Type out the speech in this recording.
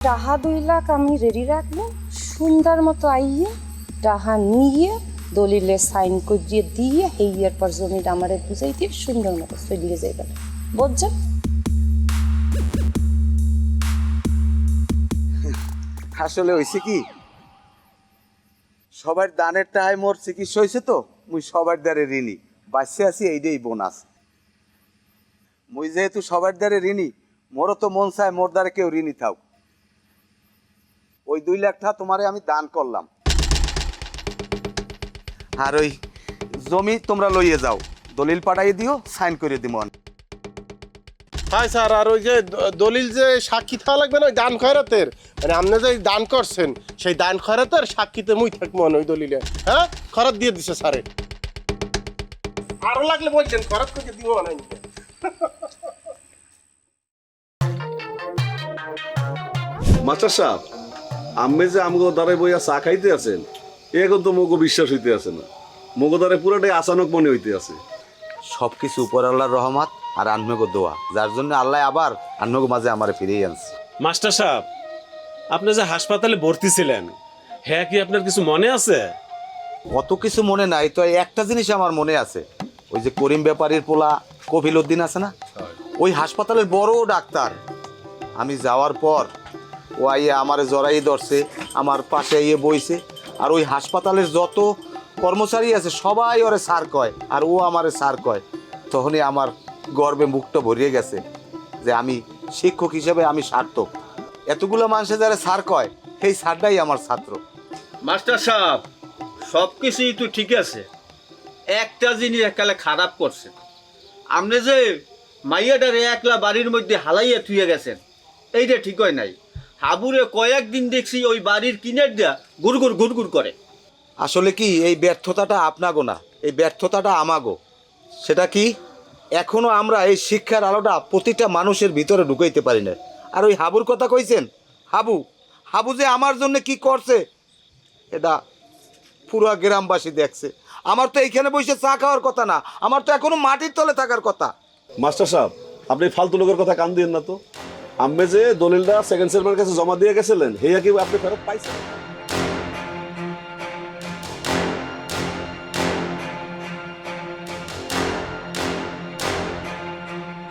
টাহা দুই লাখ আমি রেডি রাখব। সুন্দর মতো আইয়ে টাহা নিয়ে দলিলে সাইন করিয়ে দিয়ে হেইয়ার পর জমিটা আমারে বুঝাই দিয়ে সুন্দর মতো চলিয়ে যাইবেন বুঝছেন আসলে হয়েছে কি? সবার দানের টাহায় মোর চিকিৎসা হয়েছে তো, মুই সবার দ্বারে ঋণী। বাঁচতে আছি এইটাই বোনাস। মুই যেহেতু সবার দ্বারে ঋণী, মোরও তো মন চায় মোর দ্বারে কেউ ঋণী থাক ওই দুই লাখ টাকা তোমারে আমি দান করলাম। আর ওই জমি তোমরা লইয়ে যাও। দলিল পাঠাইয়ে দিও সাইন করে দিমন হ্যাঁ স্যার আর ওই যে দলিল যে সাক্ষী থাকা লাগবে না ওই দান খয়রাতের? মানে আপনি যে দান করছেন সেই দান খয়রাতের সাক্ষীতে মুই থাকব না ওই দলিলে। হ্যাঁ? খরচ দিয়ে দিছে স্যারে। আরও লাগলে বলছেন খরচ করে দিব না মাস্টার সাহেব আম্মে যে আমগো দ্বারে বইয়া চা খাইতে আছেন এ কিন্তু মগো বিশ্বাস হইতে আছে না। মগো দ্বারে পুরাটাই আচানক মনে হইতে আছে। সব কিছু উপর আল্লাহর রহমত আর আনমেগো দোয়া যার জন্য আল্লাহ আবার আনমেগো মাঝে আমারে ফিরিয়ে আনছে। মাস্টার সাহেব আপনি যে হাসপাতালে ভর্তি ছিলেন হ্যাঁ কি আপনার কিছু মনে আছে? কত কিছু মনে নাই তো এই একটা জিনিস আমার মনে আছে। ওই যে করিম ব্যাপারীর পোলা কপিল উদ্দিন আছে না? ওই হাসপাতালের বড় ডাক্তার। আমি যাওয়ার পর ও আইয়ে আমারে জড়াই ধরছে, আমার পাশে ইয়ে বইছে। আর ওই হাসপাতালের যত কর্মচারী আছে, সবাই ওরে সার কয়, আর ও আমারে সার কয়। তখনই আমার গর্বে মুখটা ভরিয়ে গেছে যে আমি শিক্ষক হিসেবে আমি সার্থক। এতগুলো মানুষে যারা সার কয়, সেই সারটাই আমার ছাত্র। মাস্টার সাহেব সব কিছুই তো ঠিক আছে। একটা জিনিস একালে খারাপ করছে। আপনি যে মাইয়াটারে একলা বাড়ির মধ্যে হালাইয়া থুয়ে গেছেন, এইটা ঠিক হয় নাই। হাবুরে কয়েকদিন দেখছি ওই বাড়ির কিনের দিয়া গুড়গুড় গুড়গুড় করে। আসলে কি এই ব্যর্থতাটা আপনাগো না? এই ব্যর্থতাটা আমাগো। সেটা কি? এখনও আমরা এই শিক্ষার আলোটা প্রতিটা মানুষের ভিতরে ঢুকাইতে পারি না আর ওই হাবুর কথা কইছেন? হাবু হাবু যে আমার জন্য কি করছে? এটা পুরা গ্রামবাসী দেখছে। আমার তো এইখানে বসে চা খাওয়ার কথা না। আমার তো এখনও মাটির তলে থাকার কথা। মাস্টার সাহেব আপনি ফালতু লোকের কথা কান দিয়েন না তো। আম্মে যে দলিলটা সেকেন্ড সেরমার কাছে জমা দিয়ে গেছিলেন হেয়া কি আপনি ফেরত পাইছেন?